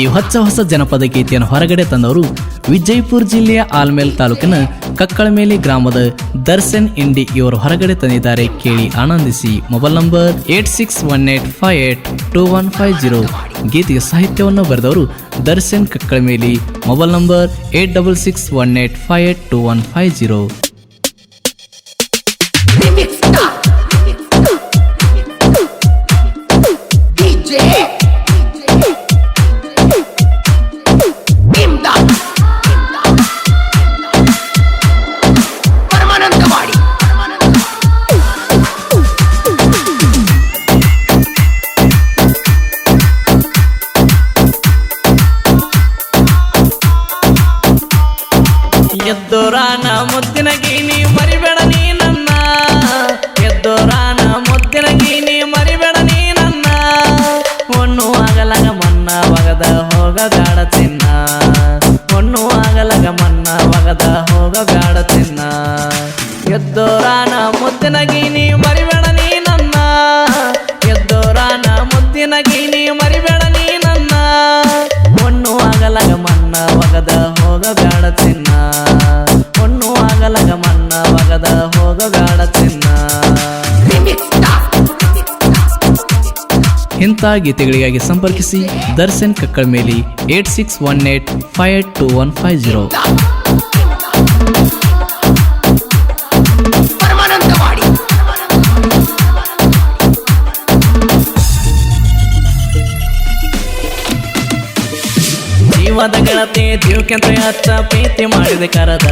ಈ ಹೊಚ್ಚ ಹೊಸ ಜನಪದ ಗೀತೆಯನ್ನು ಹೊರಗಡೆ ತಂದವರು ವಿಜಯಪುರ ಜಿಲ್ಲೆಯ ಆಲ್ಮೇಲ್ ತಾಲೂಕಿನ ಕಕ್ಕಳಮೇಲಿ ಗ್ರಾಮದ ದರ್ಶನ್ ಇಂಡಿ ಇವರು ಹೊರಗಡೆ ತಂದಿದ್ದಾರೆ ಕೇಳಿ ಆನಂದಿಸಿ. Mobile number eight six one eight five eight two one five zero. ಗೀತೆಗೆ ಸಾಹಿತ್ಯವನ್ನು ಬರೆದವರು Darshan Kakkalameli. Mobile number eight double six one eight five eight two one five zero. ಎದ್ದೋರಾನ ಮುದ್ದಿನ ಗೀನಿ ಮರಿಬೇಡ ನೀ ನನ್ನ. ಎದ್ದೋರಾನ ಮುದ್ದಿನ ಗೀನಿ ಮರಿಬೇಡ ನೀ ನನ್ನ. ಒಣ್ಣು ಆಗಲಗ ಮನ್ನ ಒಗದ ಹೋಗಗಾಡ ಇಂಥ ಗೀತೆಗಳಿಗಾಗಿ ಸಂಪರ್ಕಿಸಿ Darshan Kakkalameli eight six one eight five eight two one five zero. ಜೀವದ ಗೆಳತಿ ಜೀವಕ್ಕೆಂತ ಹಚ್ಚ ಪ್ರೀತಿ ಮಾಡಿದೆ ಕರದ.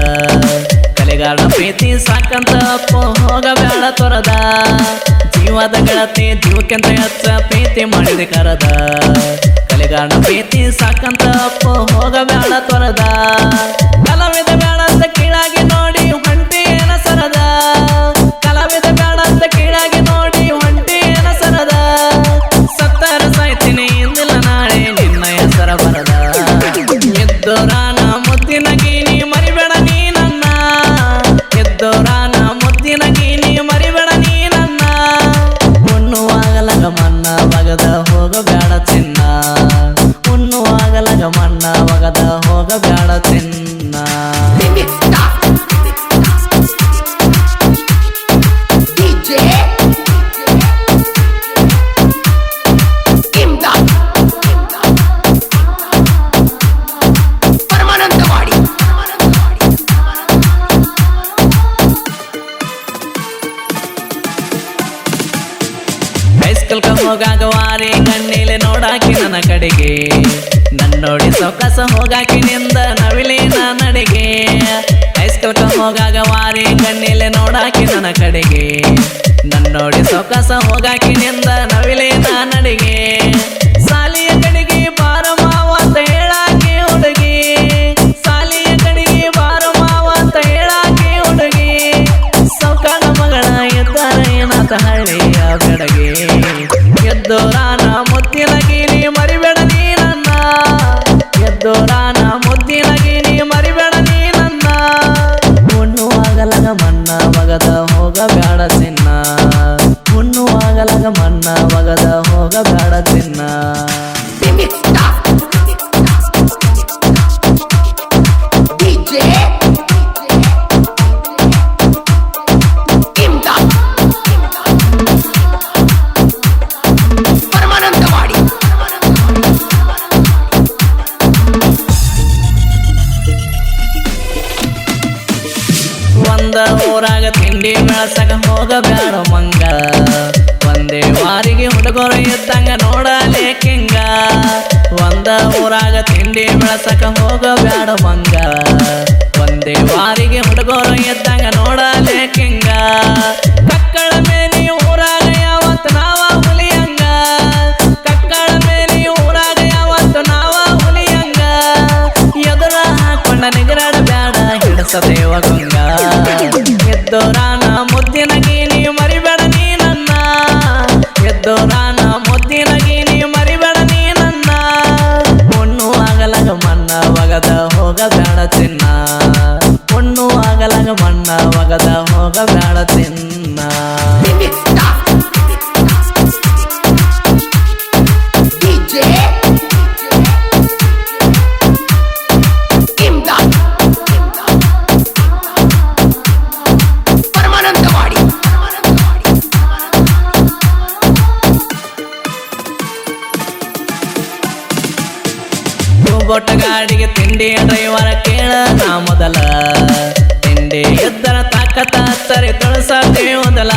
ಕಲೆಗಾರನ ಪ್ರೀತಿ ಸಾಕಂತ ಅಪ್ಪ ಹೋಗಬೇಡ ತೊರದ. ಜೀವದ ಗೆಳತಿ ಜೀವಕ್ಕೆಂತ ಹೆಚ್ಚ ಪ್ರೀತಿ ಮಾಡಿದ ಕರದ. ಕಲೆಗಾರನ ಪ್ರೀತಿ ಸಾಕಂತ ಅಪ್ಪ ಹೋಗಬೇಡ ತೊರದ. ಹೈಸ್ಕೂಲ್ ಹೋಗಾಗ ವಾರಿ ಕಣ್ಣೀಲೆ ನೋಡಾಕಿ ನನ್ನ ಕಡೆಗೆ. ನನ್ನೋಡಿ ಸೊಕಸ ಹೋಗಾಕಿ ನಿಂದ ನವಿಲಿನ ನಡೆಗೆ ಐಸ್ಕೋಟ ಹೋಗಾಗ ವಾರಿ ಕಣ್ಣೀಲೆ ನೋಡಾಕಿ ನನ್ನ ಕಡೆಗೆ. ನನ್ನೋಡಿ ಸೊಕಸ ಹೋಗಾಕಿ ನಿಂದ ನವಿಲಿನ ನಡಿಗೆ ಒಂದ ಊರಾಗ ತಿಂಡಿ ಬೆಳಸಕ ಹೋಗಬೇಡ ಮಂಗ. ಒಂದೇ ವಾರಿಗೆ ಹುಡುಗರು ಇದ್ದಂಗ ನೋಡಲೆ ಕಿಂಗ ಒಂದ ಊರಾಗ ತಿಂಡಿ ಬೆಳಸಕ ಹೋಗಬೇಡ ಮಂಗ. ಒಂದೇ ವಾರಿಗೆ ಹುಡುಗರು ಇದ್ದಂಗ ನೋಡಲೆ ಕಿಂಗ ಕಕ್ಕಳ ಊರಾಗ ಹುಲಿಯಂಗ. ಊರಾಗ ಹುಲಿಯಂಗ. ನಿಗರಾಡ ಹಿಡಸದೇವ ಗಂಗ ಎದ್ದೋರಾನ ಮುದ್ದಿನ ಗೀನಿ ಮರಿಬೇಡ ನೀ ನನ್ನ ಎದ್ದೋರಾನ ಮುದ್ದಿನ ಗೀನಿ ಮರಿಬೇಡ ನೀ ನನ್ನ ಹೊಣ್ಣು ಆಗಲಗ ಮಣ್ಣ, ಒಗದ ಹೋಗಬೇಡ ಚಿನ್ನ ಹೊಣ್ಣು ಆಗಲಗ ಮಣ್ಣ, ಒಗದ ಹೋಗಬೇಡ Remix ತಿಂಡಿ ಡ್ರೈವರ ಕೇಳ ನಾ ಮೊದಲ. ತಿಂಡಿ ಎದ್ದರ ತಾಕತ ಹತ್ತರೆ ತೊಳಸಾತೆ ಮೊದಲ.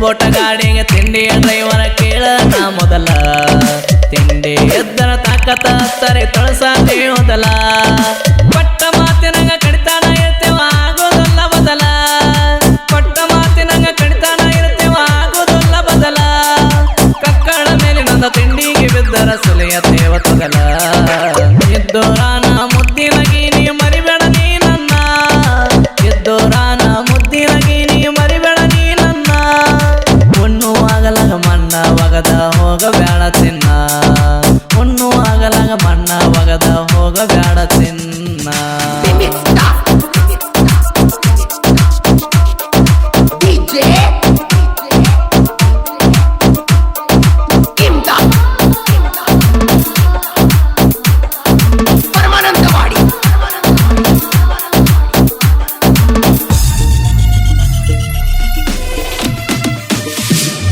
ಬೋಟ ಗಾಡಿಗೆ ತಿಂಡಿ ಡ್ರೈವರ ಕೇಳ ನಾ ಮೊದಲ. ತಿಂಡಿ ಎದ್ದರ ತಾಕತ ಹತ್ತರೆ ತೊಳಸಾತೆ ಮೊದಲ. ಒಗದ ಬ್ಯಾಡ ತಿನ್ನ ಹುಣ್ಣು ಆಗಲಾಗ ಬಣ್ಣ ಒಗದ ಹೋಗ ಬ್ಯಾಡ ತಿನ್ನ.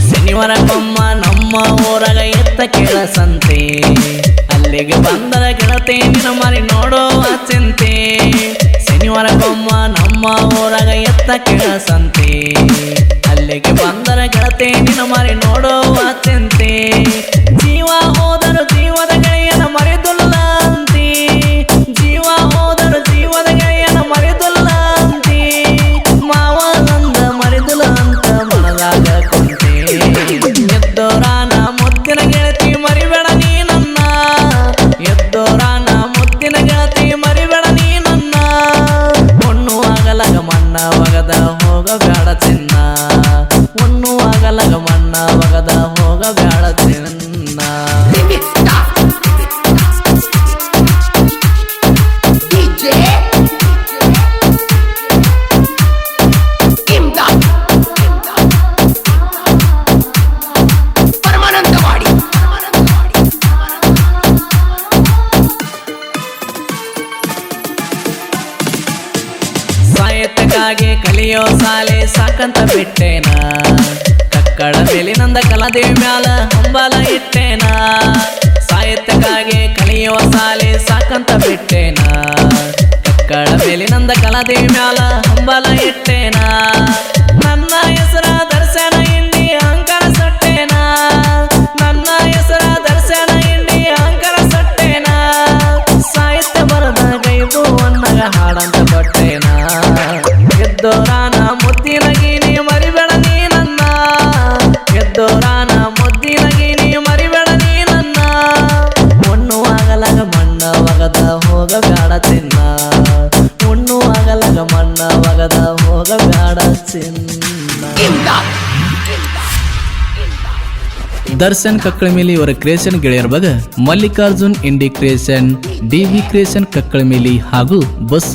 ಶನಿವಾರ ಕೊಮ್ಮ ನಮ್ಮ ಊರಾಗ ಎತ್ತ ಕೇಳಸಂತೆ ಅಲ್ಲಿಗೆ ಬಂದರ ಗೆಳತಿ, ನಿನ್ನ ಮರಿ ನೋಡೋ ಚಿಂತೆ. ಬೊಮ್ಮ ನಮ್ಮ ಊರಾಗ ಎತ್ತ ಕೇಳಸಂತೆ ಅಲ್ಲಿಗೆ ಬಂದರ ಗೆಳತಿ, ನಿನ್ನ ಮರಿ ನೋಡೋ ಚಿಂತೆ. ಕಲಿಯೋ ಸಾಲೆ ಸಾಕಂತ ಬಿಟ್ಟೇನಾ? ಮೇಲಿನಂದ ಕಲಾದೇವಿ ಮ್ಯಾಲ ಹಂಬಲ ಇಟ್ಟೇನ? ಸಾಹಿತ್ಯಕ್ಕಾಗಿ ಕಲಿಯುವ ಸಾಲೆ ಸಾಕಂತ ಬಿಟ್ಟೇನ? ಕಕ್ಕಳ ಮೇಲಿನಂದ ಕಲಾದೇವಿ ಮ್ಯಾಲ ಹಂಬಲ ಇಟ್ಟೇನ? ಚಿನ್ನ ಹುಣ್ಣು ಆಗಲಾಗ ಮಣ್ಣ, ಒಗದ ಹೋಗಬೇಡ ಚಿನ್ನ. ದರ್ಶನ್ ಕಕ್ಕಳ ಮೇಲೆ ಇವರ ಕ್ರಿಯೇಷನ್ ಗೆಳೆಯರ ಬಗ್ಗೆ Mallikarjun Indi creation D V creation Kakkalameli ಹಾಗೂ ಬಸ್ಸು